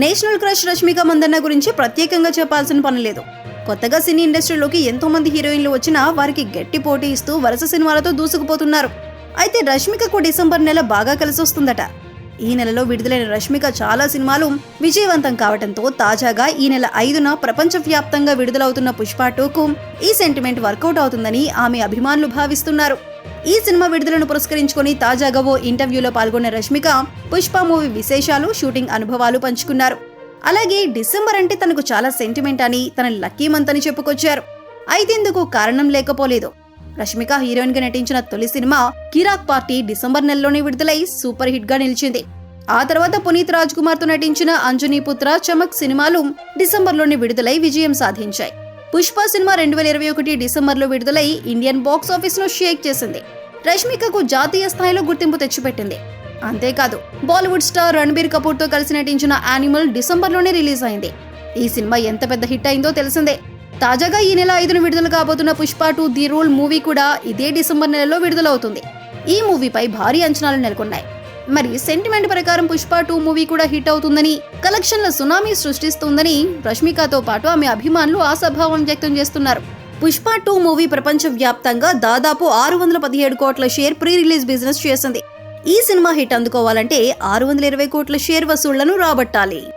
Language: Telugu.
నేషనల్ క్రష్ రష్మిక మందన్న గురించి ప్రత్యేకంగా చెప్పాల్సిన పని లేదు. కొత్తగా సినీ ఇండస్ట్రీలోకి ఎంతో మంది హీరోయిన్లు వచ్చినా వారికి గట్టి పోటీ ఇస్తూ వరుస సినిమాలతో దూసుకుపోతున్నారు. అయితే రష్మికకు డిసెంబర్ నెల బాగా కలిసి వస్తుందట ఈ నెలలో విడుదలైన రష్మిక చాలా సినిమాలు విజయవంతం కావడంతో తాజాగా ఈ నెల ఐదున ప్రపంచవ్యాప్తంగా విడుదలవుతున్న పుష్ప టూకు ఈ సెంటిమెంట్ వర్కౌట్ అవుతుందని ఆమె అభిమానులు భావిస్తున్నారు. ఈ సినిమా విడుదలను పురస్కరించుకొని తాజాగా ఓ ఇంటర్వ్యూలో పాల్గొన్న రష్మిక పుష్ప మూవీ విశేషాలు షూటింగ్ అనుభవాలు పంచుకున్నారు. అలాగే డిసెంబర్ అంటే తనకు చాలా సెంటిమెంట్ అని తన లక్కీ మంత్ అని చెప్పుకొచ్చారు. అయితే ఇందుకు కారణం లేకపోలేదు. రష్మిక హీరోయిన్గా నటించిన తొలి సినిమా కిరాక్ పార్టీ డిసెంబర్ నెలలోనే విడుదలై సూపర్ హిట్గా నిలిచింది. ఆ తర్వాత పునీత్ రాజ్ కుమార్తో నటించిన అంజనీ పుత్ర చమక్ సినిమాలు డిసెంబర్లోనే విడుదలై విజయం సాధించాయి. పుష్ప సినిమా రెండు వేల ఇరవై ఒకటి డిసెంబర్లో విడుదలై ఇండియన్ బాక్స్ ఆఫీస్ను షేక్ చేసింది. రష్మికకు జాతీయ స్థాయిలో గుర్తింపు తెచ్చిపెట్టింది. అంతేకాదు బాలీవుడ్ స్టార్ రణబీర్ కపూర్తో కలిసి నటించిన యానిమల్ డిసెంబర్లోనే రిలీజ్ అయింది. ఈ సినిమా ఎంత పెద్ద హిట్ అయిందో తెలిసిందే. తాజాగా ఈ నెల ఐదున విడుదల కాబోతున్న Pushpa two the rule movie కూడా ఇదే డిసెంబర్ నెలలో విడుదలవుతుంది. ఈ మూవీపై భారీ అంచనాలు నెలకొన్నాయి. మరి సెంటిమెంట్ ప్రకారం పుష్ప టూ మూవీ కూడా హిట్ అవుతుందని కలెక్షన్ల సునామీ సృష్టిస్తుందని రష్మికతో పాటు ఆమె అభిమానులు ఆశాభావం వ్యక్తం చేస్తున్నారు. పుష్ప టూ మూవీ ప్రపంచవ్యాప్తంగా దాదాపు ఆరు వందల పదిహేడు కోట్ల షేర్ ప్రీ రిలీజ్ బిజినెస్ చేసింది. ఈ సినిమా హిట్ అందుకోవాలంటే ఆరు వందల ఇరవై కోట్ల షేర్ వసూళ్ళను రాబట్టాలి.